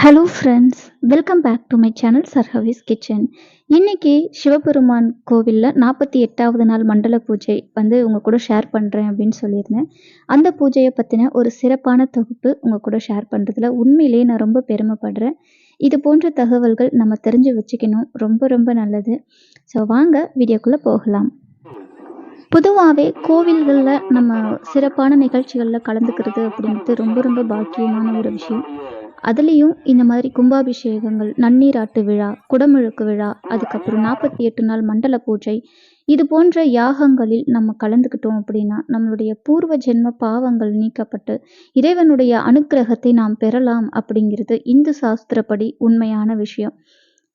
Hello friends welcome back to my channel சர்ஹவிஸ் kitchen இன்னைக்கு சிவபெருமான் கோவிலில் நாற்பத்தி எட்டாவது நாள் மண்டல பூஜை வந்து உங்கள் கூட ஷேர் பண்ணுறேன் அப்படின்னு சொல்லியிருந்தேன். அந்த பூஜையை பற்றின ஒரு சிறப்பான தொகுப்பு உங்கள் கூட ஷேர் பண்ணுறதுல உண்மையிலேயே நான் ரொம்ப பெருமைப்படுறேன். இது போன்ற தகவல்கள் நம்ம தெரிஞ்சு வச்சுக்கணும். ரொம்ப ரொம்ப நல்லது. ஸோ வாங்க வீடியோக்குள்ளே போகலாம். பொதுவாகவே கோவில்களில் நம்ம சிறப்பான நிகழ்ச்சிகளில் கலந்துக்கிறது அப்படின்றது ரொம்ப ரொம்ப பாக்கியமான ஒரு விஷயம். அதுலேயும் இந்த மாதிரி கும்பாபிஷேகங்கள் நன்னீராட்டு விழா குடமுழுக்கு விழா அதுக்கப்புறம் நாற்பத்தி எட்டு நாள் மண்டல பூஜை இது போன்ற யாகங்களில் நம்ம கலந்துக்கிட்டோம் அப்படின்னா நம்மளுடைய பூர்வ ஜென்ம பாவங்கள் நீக்கப்பட்டு இறைவனுடைய அனுக்கிரகத்தை நாம் பெறலாம் அப்படிங்கிறது இந்து சாஸ்திரப்படி உண்மையான விஷயம்.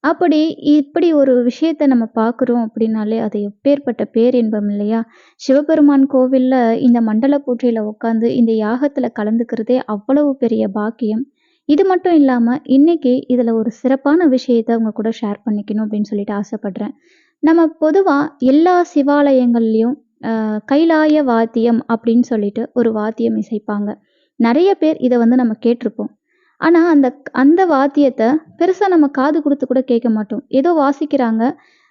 அப்படி இப்படி ஒரு விஷயத்த நம்ம பார்க்குறோம் அப்படின்னாலே அது எப்பேற்பட்ட பேரின்பம் இல்லையா? சிவபெருமான் கோவிலில் இந்த மண்டல பூஜையில் உட்காந்து இந்த யாகத்தில் கலந்துக்கிறதே அவ்வளவு பெரிய பாக்கியம். இது மட்டும் இல்லாமல் இன்னைக்கு இதில் ஒரு சிறப்பான விஷயத்தை அவங்க கூட ஷேர் பண்ணிக்கணும் அப்படின்னு சொல்லிட்டு ஆசைப்பட்றேன். நம்ம பொதுவாக எல்லா சிவாலயங்கள்லேயும் கைலாய வாத்தியம் அப்படின்னு சொல்லிட்டு ஒரு வாத்தியம் இசைப்பாங்க. நிறைய பேர் இதை வந்து நம்ம கேட்டிருப்போம். ஆனால் அந்த அந்த வாத்தியத்தை பெருசாக நம்ம காது கொடுத்து கூட கேட்க மாட்டோம். ஏதோ வாசிக்கிறாங்க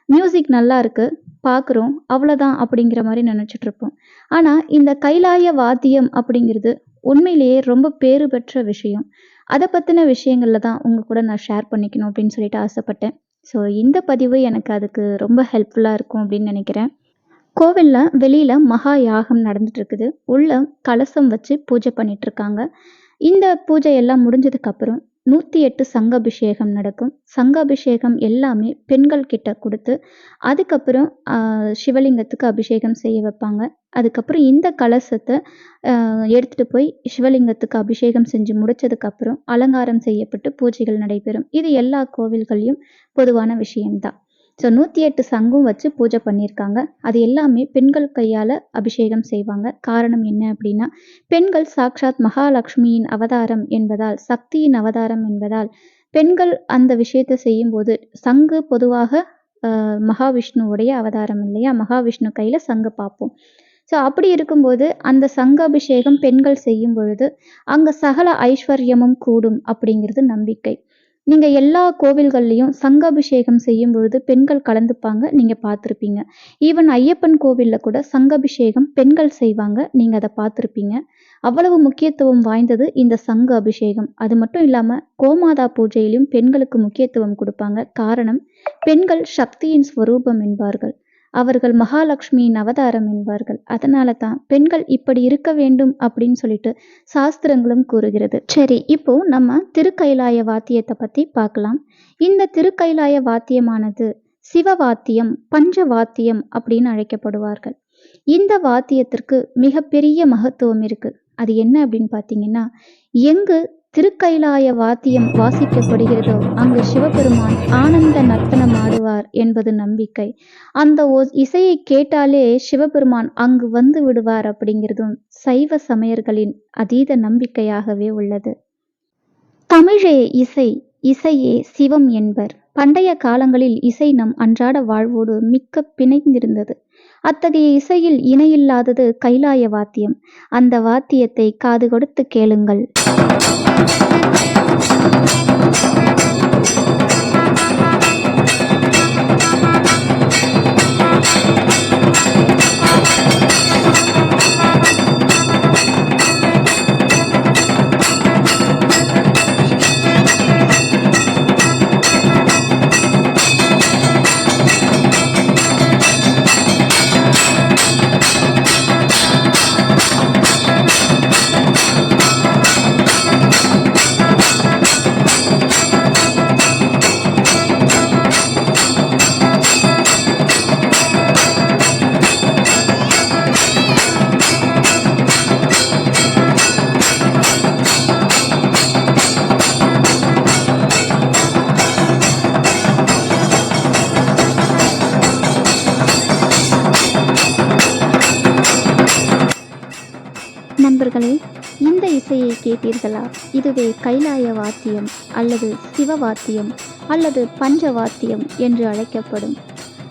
மியூசிக் நல்லா இருக்கு பார்க்குறோம் அவ்வளோதான் அப்படிங்கிற மாதிரி நினச்சிட்டு இருப்போம். ஆனால் இந்த கைலாய வாத்தியம் அப்படிங்கிறது உண்மையிலேயே ரொம்ப பேறு பெற்ற விஷயம். அதை பற்றின விஷயங்களில் தான் உங்கள் கூட நான் ஷேர் பண்ணிக்கணும் அப்படின்னு சொல்லிட்டு ஆசைப்பட்டேன். ஸோ இந்த பதிவு எனக்கு அதுக்கு ரொம்ப ஹெல்ப்ஃபுல்லாக இருக்கும் அப்படின்னு நினைக்கிறேன். கோவிலில் வெளியில் மகா யாகம் நடந்துட்டுருக்குது உள்ள கலசம் வச்சு பூஜை பண்ணிகிட்ருக்காங்க இந்த பூஜை எல்லாம் முடிஞ்சதுக்கப்புறம் நூற்றி எட்டு சங்காபிஷேகம் நடக்கும். சங்காபிஷேகம் எல்லாமே பெண்கள் கிட்ட கொடுத்து அதுக்கப்புறம் சிவலிங்கத்துக்கு அபிஷேகம் செய்ய வைப்பாங்க. அதுக்கப்புறம் இந்த கலசத்தை எடுத்துகிட்டு போய் சிவலிங்கத்துக்கு அபிஷேகம் செஞ்சு முடிச்சதுக்கப்புறம் அலங்காரம் செய்யப்பட்டு பூஜைகள் நடைபெறும். இது எல்லா கோவில்கள்லையும் பொதுவான விஷயம்தான். ஸோ நூற்றி எட்டு சங்கும் வச்சு பூஜை பண்ணியிருக்காங்க. அது எல்லாமே பெண்கள் கையால் அபிஷேகம் செய்வாங்க. காரணம் என்ன அப்படின்னா பெண்கள் சாக்ஷாத் மகாலட்சுமியின் அவதாரம் என்பதால் சக்தியின் அவதாரம் என்பதால் பெண்கள் அந்த விஷயத்தை செய்யும்போது சங்கு பொதுவாக மகாவிஷ்ணுவுடைய அவதாரம் இல்லையா? மகாவிஷ்ணு கையில் சங்கு பார்ப்போம். ஸோ அப்படி இருக்கும்போது அந்த சங்க அபிஷேகம் பெண்கள் செய்யும் பொழுது அங்கே சகல ஐஸ்வர்யமும் கூடும் அப்படிங்கிறது நம்பிக்கை. நீங்கள் எல்லா கோவில்கள்லையும் சங்காபிஷேகம் செய்யும் பொழுது பெண்கள் கலந்துப்பாங்க நீங்கள் பார்த்துருப்பீங்க. ஈவன் ஐயப்பன் கோவிலில் கூட சங்காபிஷேகம் பெண்கள் செய்வாங்க நீங்கள் அதை பார்த்துருப்பீங்க. அவ்வளவு முக்கியத்துவம் வாய்ந்தது இந்த சங்க அபிஷேகம் அது மட்டும் இல்லாமல் கோமாதா பூஜையிலும் பெண்களுக்கு முக்கியத்துவம் கொடுப்பாங்க. காரணம் பெண்கள் சக்தியின் ஸ்வரூபம் என்பார்கள். அவர்கள் மகாலட்சுமியின் அவதாரம் என்பார்கள். அதனால தான் பெண்கள் இப்படி இருக்க வேண்டும் அப்படின்னு சொல்லிட்டு சாஸ்திரங்களும் கூறுகிறது. சரி இப்போ நம்ம திருக்கைலாய வாத்தியத்தை பத்தி பார்க்கலாம். இந்த திருக்கைலாய வாத்தியமானது சிவ வாத்தியம் பஞ்ச வாத்தியம் அப்படின்னு அழைக்கப்படுவார்கள். இந்த வாத்தியத்திற்கு மிகப்பெரிய மகத்துவம் இருக்கு. அது என்ன அப்படின்னு பார்த்தீங்கன்னா எங்கு திருக்கைலாய வாத்தியம் வாசிக்கப்படுகிறதோ அங்கு சிவபெருமான் ஆனந்த நர்த்தனம் ஆடுவார் என்பது நம்பிக்கை. அந்த இசையை கேட்டாலே சிவபெருமான் அங்கு வந்து விடுவார் அப்படிங்கிறதும் சைவ சமயர்களின் அதீத நம்பிக்கையாகவே உள்ளது. தமிழே இசை இசையே சிவம் என்பர். பண்டைய காலங்களில் இசை நம் அன்றாட வாழ்வோடு மிக்க பிணைந்திருந்தது. அத்தகைய இசையில் இணையில்லாதது கைலாய வாத்தியம். அந்த வாத்தியத்தை காது கொடுத்து கேளுங்கள். கேட்டீர்களா? இதுவே கைலாய வாத்தியம் அல்லது சிவ வாத்தியம் அல்லது பஞ்ச வாத்தியம் என்று அழைக்கப்படும்.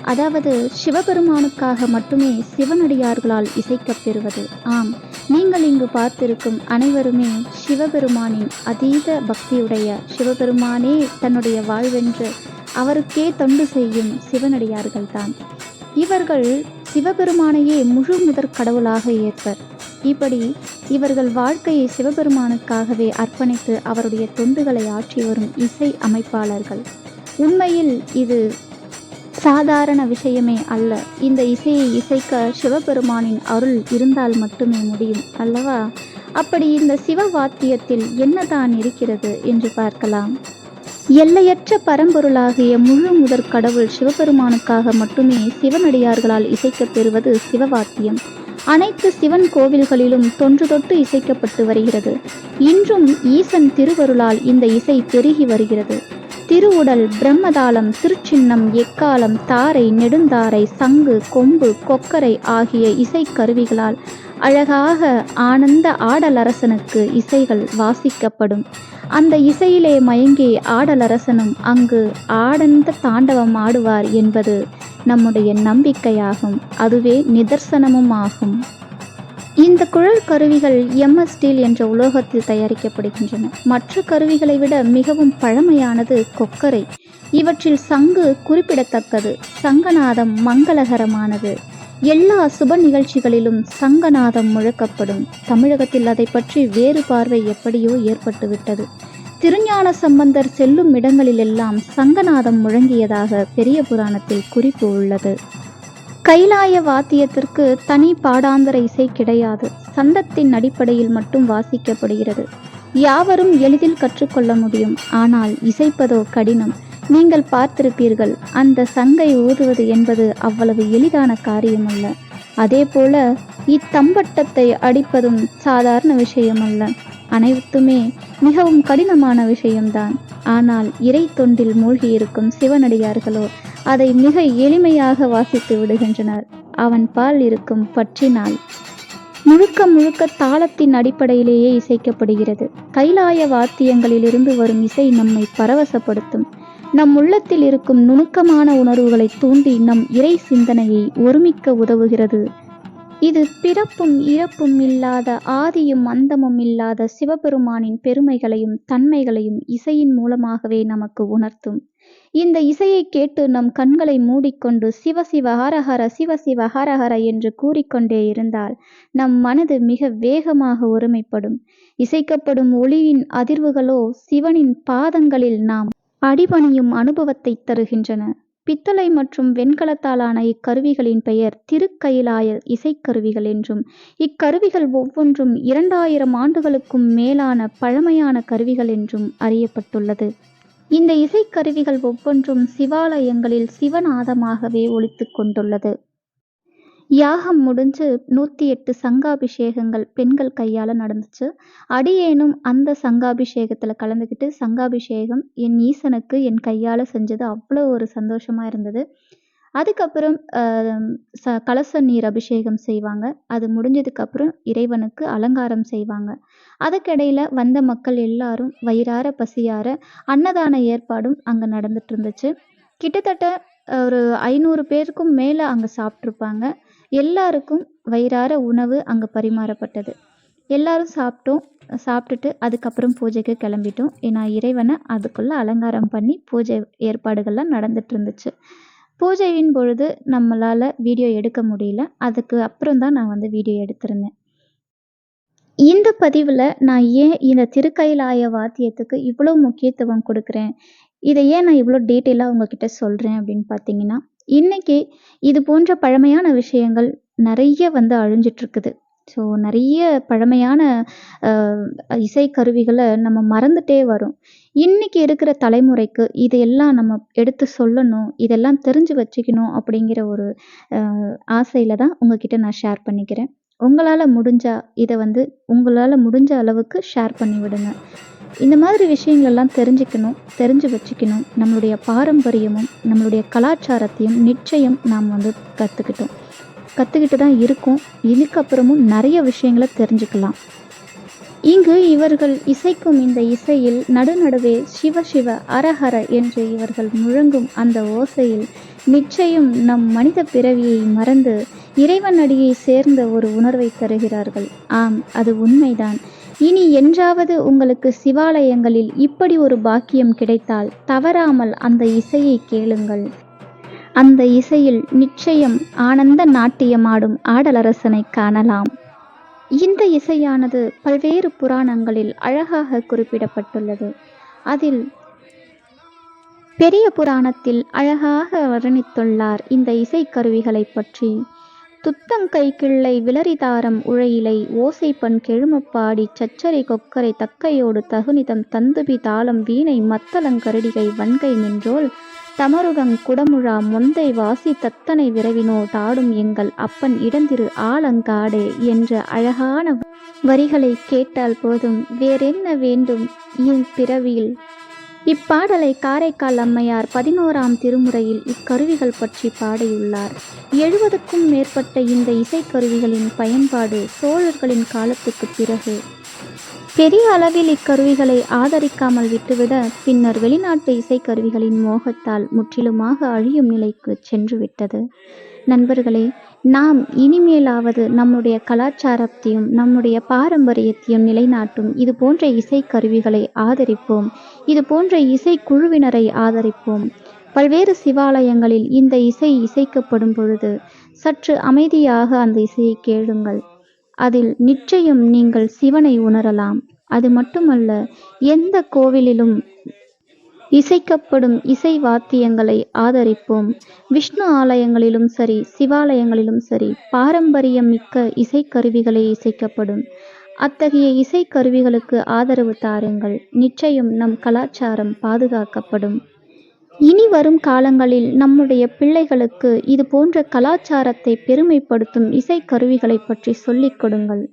அதாவது சிவபெருமானுக்காக மட்டுமே சிவனடியார்களால் இசைக்கப்பெறுவது ஆம் நீங்கள் இங்கு பார்த்திருக்கும் அனைவருமே சிவபெருமானின் அதீத பக்தியுடைய சிவபெருமானே தன்னுடைய வாழ்வென்று அவருக்கே தொண்டு செய்யும் சிவனடியார்கள்தான். இவர்கள் சிவபெருமானையே முழு முதற் கடவுளாக ஏற்பர். இப்படி இவர்கள் வாழ்க்கையை சிவபெருமானுக்காகவே அர்ப்பணித்து அவருடைய தொண்டுகளை ஆற்றி வரும் இசை அமைப்பாளர்கள். உண்மையில் இது சாதாரண விஷயமே அல்ல. இந்த இசையை இசைக்க சிவபெருமானின் அருள் இருந்தால் மட்டுமே முடியும் அல்லவா? அப்படி இந்த சிவ வாத்தியத்தில் என்னதான் இருக்கிறது என்று பார்க்கலாம். எல்லையற்ற பரம்பொருளாகிய முழு முதற் கடவுள் சிவபெருமானுக்காக மட்டுமே சிவனடியார்களால் இசைக்கப் பெறுவது சிவவாத்தியம் அனைத்து சிவன் கோவில்களிலும் தொன்று தொட்டு இசைக்கப்பட்டு வருகிறது. இன்றும் ஈசன் திருவருளால் இந்த இசை பெருகி வருகிறது. திருவுடல் பிரம்மதாளம் திருச்சின்னம் எக்காலம் தாரை நெடுந்தாரை சங்கு கொம்பு கொக்கரை ஆகிய இசைக்கருவிகளால் அழகாக ஆனந்த ஆடலரசனுக்கு இசைகள் வாசிக்கப்படும். அந்த இசையிலே மயங்கி ஆடலரசனும் அங்கு ஆனந்த தாண்டவம் ஆடுவார் என்பது நம்முடைய நம்பிக்கையாகும். அதுவே நிதர்சனமும் ஆகும் இந்த குழல் கருவிகள் எம்எஸ் ஸ்டீல் என்ற உலோகத்தில் தயாரிக்கப்படுகின்றன. மற்ற கருவிகளை விட மிகவும் பழமையானது கொக்கரை. இவற்றில் சங்கு குறிப்பிடத்தக்கது. சங்கநாதம் மங்களகரமானது. எல்லா சுப நிகழ்ச்சிகளிலும் சங்கநாதம் முழக்கப்படும். தமிழகத்தில் அதை பற்றி வேறு பார்வை எப்படியோ ஏற்பட்டுவிட்டது. திருஞான சம்பந்தர் செல்லும் இடங்களிலெல்லாம் சங்கநாதம் முழங்கியதாக பெரிய புராணத்தில் குறிப்பு உள்ளது. கைலாய வாத்தியத்திற்கு தனி பாடாந்தர இசை கிடையாது. சந்தத்தின் அடிப்படையில் மட்டும் வாசிக்கப்படுகிறது. யாவரும் எளிதில் கற்றுக்கொள்ள முடியும். ஆனால் இசைப்பதோ கடினம். நீங்கள் பார்த்திருப்பீர்கள் அந்த சங்கை ஊதுவது என்பது அவ்வளவு எளிதான காரியமல்ல. அதேபோல இத்தம்பட்டத்தை அடிப்பதும் சாதாரண விஷயமல்ல. அனைத்துமே மிகவும் கடினமான விஷயம்தான். ஆனால் இறை தொண்டில் மூழ்கியிருக்கும் சிவனடியார்களோ அதை மிக எளிமையாக வாசித்து விடுகின்றனர். அவன் பால் இருக்கும் பற்றினால். முழுக்க முழுக்க தாளத்தின் அடிப்படையிலேயே இசைக்கப்படுகிறது. கைலாய வாத்தியங்களிலிருந்து வரும் இசை நம்மை பரவசப்படுத்தும். நம் உள்ளத்தில் இருக்கும் நுணுக்கமான உணர்வுகளை தூண்டி நம் இறை சிந்தனையை ஒருமிக்க உதவுகிறது. இது பிறப்பும் இறப்பும் இல்லாத ஆதியும் அந்தமும் இல்லாத சிவபெருமானின் பெருமைகளையும் தன்மைகளையும் இசையின் மூலமாகவே நமக்கு உணர்த்தும். இந்த இசையை கேட்டு நம் கண்களை மூடிக்கொண்டு சிவ சிவ ஹரஹர சிவ சிவ ஹரஹர என்று கூறிக்கொண்டே இருந்தால் நம் மனது மிக வேகமாக ஒருமைப்படும். இசைக்கப்படும் ஒளியின் அதிர்வுகளோ சிவனின் பாதங்களில் நாம் அடிபணியும் அனுபவத்தை தருகின்றன. பித்தளை மற்றும் வெண்கலத்தாலான இக்கருவிகளின் பெயர் திருக்கயிலாய இசைக்கருவிகள் என்றும் இக்கருவிகள் ஒவ்வொன்றும் இரண்டாயிரம் ஆண்டுகளுக்கும் மேலான பழமையான கருவிகள் என்றும் அறியப்பட்டுள்ளது. இந்த இசைக்கருவிகள் ஒவ்வொன்றும் சிவாலயங்களில் சிவநாதமாகவே ஒலித்து கொண்டுள்ளது. யாகம் முடிஞ்சு நூற்றி எட்டு சங்காபிஷேகங்கள் பெண்கள் கையால் நடந்துச்சு. அடியேனும் அந்த சங்காபிஷேகத்தில் கலந்துக்கிட்டு சங்காபிஷேகம் என் ஈசனுக்கு என் கையால் செஞ்சது அவ்வளோ ஒரு சந்தோஷமாக இருந்தது. அதுக்கப்புறம் ச கலச நீர் அபிஷேகம் செய்வாங்க. அது முடிஞ்சதுக்கப்புறம் இறைவனுக்கு அலங்காரம் செய்வாங்க. அதுக்கிடையில் வந்த மக்கள் எல்லாரும் வயிறார பசியார அன்னதான ஏற்பாடும் அங்கே நடந்துட்டு இருந்துச்சு. கிட்டத்தட்ட ஒரு ஐநூறு பேருக்கும் மேலே அங்கே சாப்பிட்ருப்பாங்க எல்லாருக்கும் வயிறார உணவு அங்கே பரிமாறப்பட்டது. எல்லாரும் சாப்பிட்டோம். சாப்பிட்டுட்டு அதுக்கப்புறம் பூஜைக்கு கிளம்பிட்டோம். ஏன்னா இறைவனை அதுக்குள்ளே அலங்காரம் பண்ணி பூஜை ஏற்பாடுகள்லாம் நடந்துட்டு இருந்துச்சு. பூஜையின் பொழுது நம்மளால் வீடியோ எடுக்க முடியல. அதுக்கு அப்புறம் தான் நான் வந்து வீடியோ எடுத்திருந்தேன். இந்த பதிவில் நான் ஏன் இந்த திருக்கைலாய வாத்தியத்துக்கு இவ்வளோ முக்கியத்துவம் கொடுக்குறேன்? இதை ஏன் நான் இவ்வளோ டீட்டெயிலாக உங்ககிட்ட சொல்கிறேன் அப்படின்னு பார்த்தீங்கன்னா இன்றைக்கி இது போன்ற பழமையான விஷயங்கள் நிறைய வந்து அழிஞ்சிட்ருக்குது ஸோ நிறைய பழமையான இசைக்கருவிகளை நம்ம மறந்துட்டே வரோம். இன்னைக்கு இருக்கிற தலைமுறைக்கு இதையெல்லாம் நம்ம எடுத்து சொல்லணும் இதெல்லாம் தெரிஞ்சு வச்சுக்கணும் அப்படிங்கிற ஒரு ஆசையில் தான் உங்ககிட்ட நான் ஷேர் பண்ணிக்கிறேன். உங்களால் முடிஞ்சா இதை வந்து உங்களால் முடிஞ்ச அளவுக்கு ஷேர் பண்ணி விடுங்க. இந்த மாதிரி விஷயங்களெல்லாம் தெரிஞ்சுக்கணும் தெரிஞ்சு வச்சுக்கணும். நம்மளுடைய பாரம்பரியமும் நம்மளுடைய கலாச்சாரத்தையும் நிச்சயம் நாம் வந்து கற்றுக்கிட்டோம் கற்றுக்கிட்டு தான் இருக்கோம். இதுக்கப்புறமும் நிறைய விஷயங்களை தெரிஞ்சுக்கலாம். இங்கு இவர்கள் இசைக்கும் இந்த இசையில் நடுநடுவே சிவ சிவ அரஹர என்று இவர்கள் முழங்கும் அந்த ஓசையில் நிச்சயம் நம் மனித பிறவியை மறந்து இறைவன் அடியை சேர்ந்த ஒரு உணர்வை தருகிறார்கள். ஆம் அது உண்மைதான். இனி என்றாவது உங்களுக்கு சிவாலயங்களில் இப்படி ஒரு பாக்கியம் கிடைத்தால் தவறாமல் அந்த இசையை கேளுங்கள். அந்த இசையில் நிச்சயம் ஆனந்த நாட்டியமாடும் ஆடலரசனை காணலாம். இந்த இசையானது பல்வேறு புராணங்களில் அழகாக குறிப்பிடப்பட்டுள்ளது. அதில் பெரிய புராணத்தில் அழகாக வர்ணித்துள்ளார் இந்த இசைக்கருவிகளைப் பற்றி. துத்தங்கை கிள்ளை விளரிதாரம் உழையிலை ஓசைப்பண் கெழுமப்பாடி சச்சரை கொக்கரை தக்கையோடு தகுனிதம் தந்துபி தாளம் வீணை மத்தலங்கருடிகை வன்கை மென்றோல் தமருகங் குடமுழா மொந்தை வாசி தத்தனை விரவினோ தாடும் எங்கள் அப்பன் இடந்திரு ஆலங்காடே என்ற அழகான வரிகளை கேட்டால் போதும். வேறென்ன வேண்டும்? இப்பிறவியில் இப்பாடலை காரைக்கால் அம்மையார் பதினோராம் திருமுறையில் இக்கருவிகள் பற்றி பாடியுள்ளார். எழுபதுக்கும் மேற்பட்ட இந்த இசைக்கருவிகளின் பயன்பாடு சோழர்களின் காலத்துக்கு பிறகு. பெரிய அளவில் இக்கருவிகளை ஆதரிக்காமல் விட்டுவிட பின்னர் வெளிநாட்டு இசைக்கருவிகளின் மோகத்தால் முற்றிலுமாக அழியும் நிலைக்கு சென்றுவிட்டது. நண்பர்களே நாம் இனிமேலாவது நம்முடைய கலாச்சாரத்தையும் நம்முடைய பாரம்பரியத்தையும் நிலைநாட்டும். இது போன்ற இசைக்கருவிகளை ஆதரிப்போம். இது போன்ற இசைக்குழுவினரை ஆதரிப்போம். பல்வேறு சிவாலயங்களில் இந்த இசை இசைக்கப்படும் பொழுது சற்று அமைதியாக அந்த இசையை கேளுங்கள். அதில் நிச்சயம் நீங்கள் சிவனை உணரலாம். அது மட்டுமல்ல எந்த கோவிலிலும் இசைக்கப்படும் இசை வாத்தியங்களை ஆதரிப்போம். விஷ்ணு ஆலயங்களிலும் சரி சிவாலயங்களிலும் சரி பாரம்பரியம் மிக்க இசைக்கருவிகளே இசைக்கப்படும். அத்தகைய இசைக்கருவிகளுக்கு ஆதரவு தாருங்கள். நிச்சயம் நம் கலாச்சாரம் பாதுகாக்கப்படும். இனி வரும் காலங்களில் நம்முடைய பிள்ளைகளுக்கு இது போன்ற கலாச்சாரத்தை பெருமைப்படுத்தும் இசைக்கருவிகளை பற்றி சொல்லிக் கொடுங்கள்.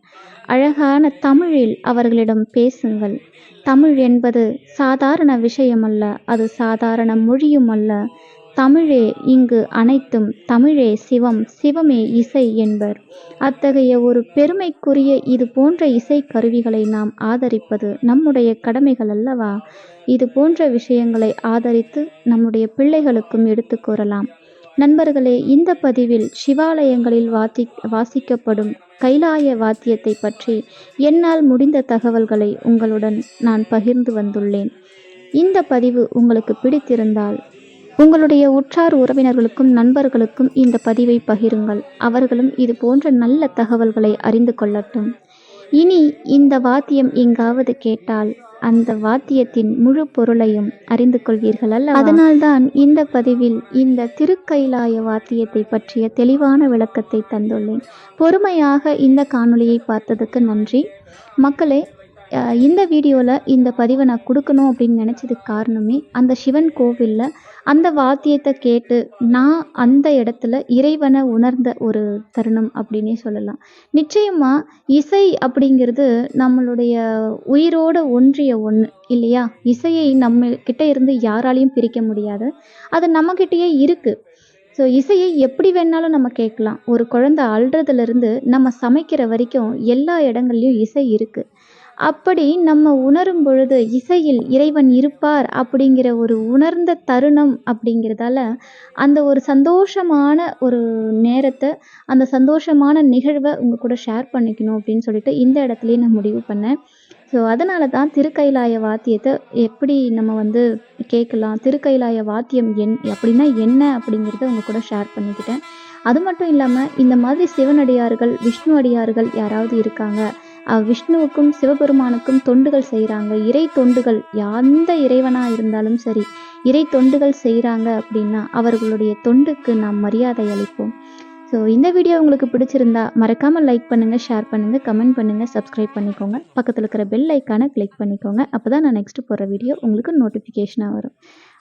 அழகான தமிழில் அவர்களிடம் பேசுங்கள். தமிழ் என்பது சாதாரண விஷயமல்ல அது சாதாரண மொழியும் அல்ல. தமிழே இங்கு அனைத்தும் தமிழே சிவம் சிவமே இசை என்பர். அத்தகைய ஒரு பெருமைக்குரிய இது போன்ற இசை கருவிகளை நாம் ஆதரிப்பது நம்முடைய கடமைகள் அல்லவா? இது போன்ற விஷயங்களை ஆதரித்து நம்முடைய பிள்ளைகளுக்கும் எடுத்து கூறலாம். நண்பர்களே இந்த பதிவில் சிவாலயங்களில் வாத்தி வாசிக்கப்படும் கைலாய வாத்தியத்தை பற்றி என்னால் முடிந்த தகவல்களை உங்களுடன் நான் பகிர்ந்து வந்துள்ளேன். இந்த பதிவு உங்களுக்கு பிடித்திருந்தால் உங்களுடைய உற்றார் உறவினர்களுக்கும் நண்பர்களுக்கும் இந்த பதிவை பகிருங்கள். அவர்களும் இது போன்ற நல்ல தகவல்களை அறிந்து கொள்ளட்டும். இனி இந்த வாத்தியம் எங்காவது கேட்டால் அந்த வாத்தியத்தின் முழு பொருளையும் அறிந்து கொள்வீர்கள் அல்ல அதனால்தான் இந்த பதிவில் இந்த திருக்கைலாய வாத்தியத்தை பற்றிய தெளிவான விளக்கத்தை தந்துள்ளேன். பொறுமையாக இந்த காணொளியை பார்த்ததுக்கு நன்றி. மக்களே இந்த வீடியோவில் இந்த பதிவை நான் கொடுக்கணும் அப்படின்னு நினச்சதுக்கு காரணமே அந்த சிவன் கோவிலில் அந்த வாத்தியத்தை கேட்டு நான் அந்த இடத்துல இறைவனை உணர்ந்த ஒரு தருணம் அப்படின்னே சொல்லலாம். நிச்சயமாக இசை அப்படிங்கிறது நம்மளுடைய உயிரோட ஒன்றிய ஒன்று இல்லையா? இசையை நம்ம கிட்ட இருந்து யாராலையும் பிரிக்க முடியாது. அது நம்மக்கிட்டேயே இருக்குது ஸோ இசையை எப்படி வேணாலும் நம்ம கேட்கலாம். ஒரு குழந்தை அழுறதுலேருந்து நம்ம சமைக்கிற வரைக்கும் எல்லா இடங்கள்லையும் இசை இருக்குது அப்படி நம்ம உணரும் பொழுது இசையில் இறைவன் இருப்பார் அப்படிங்கிற ஒரு உணர்ந்த தருணம் அப்படிங்கிறதால அந்த ஒரு சந்தோஷமான ஒரு நேரத்தை அந்த சந்தோஷமான நிகழ்வை உங்கள் கூட ஷேர் பண்ணிக்கணும் அப்படின்னு சொல்லிட்டு இந்த இடத்துலையே நான் முடிவு பண்ணேன். ஸோ அதனால தான் திருக்கைலாய வாத்தியத்தை எப்படி நம்ம வந்து கேட்கலாம்? திருக்கைலாய வாத்தியம் என் அப்படின்னா என்ன அப்படிங்கிறத உங்கள் கூட ஷேர் பண்ணிக்கிட்டேன். அது மட்டும் இல்லாமல் இந்த மாதிரி சிவனடியார்கள் விஷ்ணு அடியார்கள் யாராவது இருக்காங்க? விஷ்ணுவுக்கும் சிவபெருமானுக்கும் தொண்டுகள் செய்கிறாங்க இறை தொண்டுகள் எந்த இறைவனாக இருந்தாலும் சரி இறை தொண்டுகள் செய்கிறாங்க அப்படின்னா அவர்களுடைய தொண்டுக்கு நாம் மரியாதை அளிப்போம். ஸோ இந்த வீடியோ உங்களுக்கு பிடிச்சிருந்தா மறக்காமல் லைக் பண்ணுங்கள் ஷேர் பண்ணுங்கள் கமெண்ட் பண்ணுங்கள் சப்ஸ்கிரைப் பண்ணிக்கோங்க. பக்கத்தில் இருக்கிற பெல் ஐக்கானை கிளிக் பண்ணிக்கோங்க. அப்போ தான் நான் நெக்ஸ்ட் போகிற வீடியோ உங்களுக்கு நோட்டிஃபிகேஷனாக வரும்.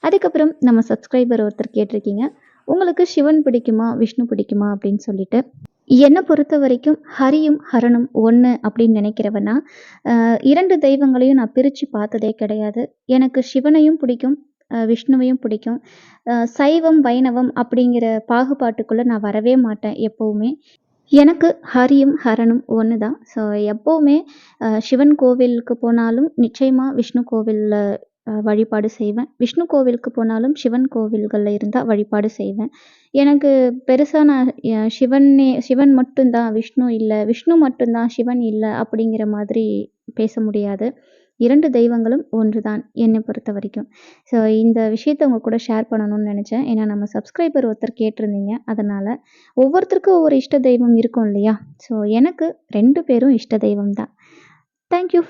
அதுக்கப்புறம் நம்ம சப்ஸ்கிரைபர் ஒருத்தர் கேட்டிருக்கீங்க. உங்களுக்கு சிவன் பிடிக்குமா விஷ்ணு பிடிக்குமா அப்படின்னு சொல்லிட்டு என்னை பொறுத்த வரைக்கும் ஹரியும் ஹரணும் ஒன்று அப்படின்னு நினைக்கிறவனா இரண்டு தெய்வங்களையும் நான் பிரித்து பார்த்ததே கிடையாது. எனக்கு சிவனையும் பிடிக்கும் விஷ்ணுவையும் பிடிக்கும். சைவம் வைணவம் அப்படிங்கிற பாகுபாட்டுக்குள்ளே நான் வரவே மாட்டேன் எப்போவுமே. எனக்கு ஹரியும், ஹரனும் ஒன்று தான். ஸோ எப்போவுமே சிவன் கோவிலுக்கு போனாலும் நிச்சயமாக விஷ்ணு கோவிலில் வழிபாடு செய்வேன். விஷ்ணு கோவிலுக்கு போனாலும் சிவன் கோவில்களில் இருந்தால் வழிபாடு செய்வேன். எனக்கு பெருசாக நான் சிவனே சிவன் மட்டுந்தான் விஷ்ணு இல்லை விஷ்ணு மட்டும்தான் சிவன் இல்லை அப்படிங்கிற மாதிரி பேச முடியாது. இரண்டு தெய்வங்களும் ஒன்று தான் என்னை பொறுத்த வரைக்கும் ஸோ இந்த விஷயத்த உங்கள் கூட ஷேர் பண்ணணும்னு நினச்சேன் ஏன்னா நம்ம சப்ஸ்கிரைபர் ஒருத்தர் கேட்டிருந்தீங்க. அதனால் ஒவ்வொருத்தருக்கும் ஒவ்வொரு இஷ்ட தெய்வம் இருக்கும் இல்லையா? ஸோ எனக்கு ரெண்டு பேரும் இஷ்ட தெய்வம் தான். Thank you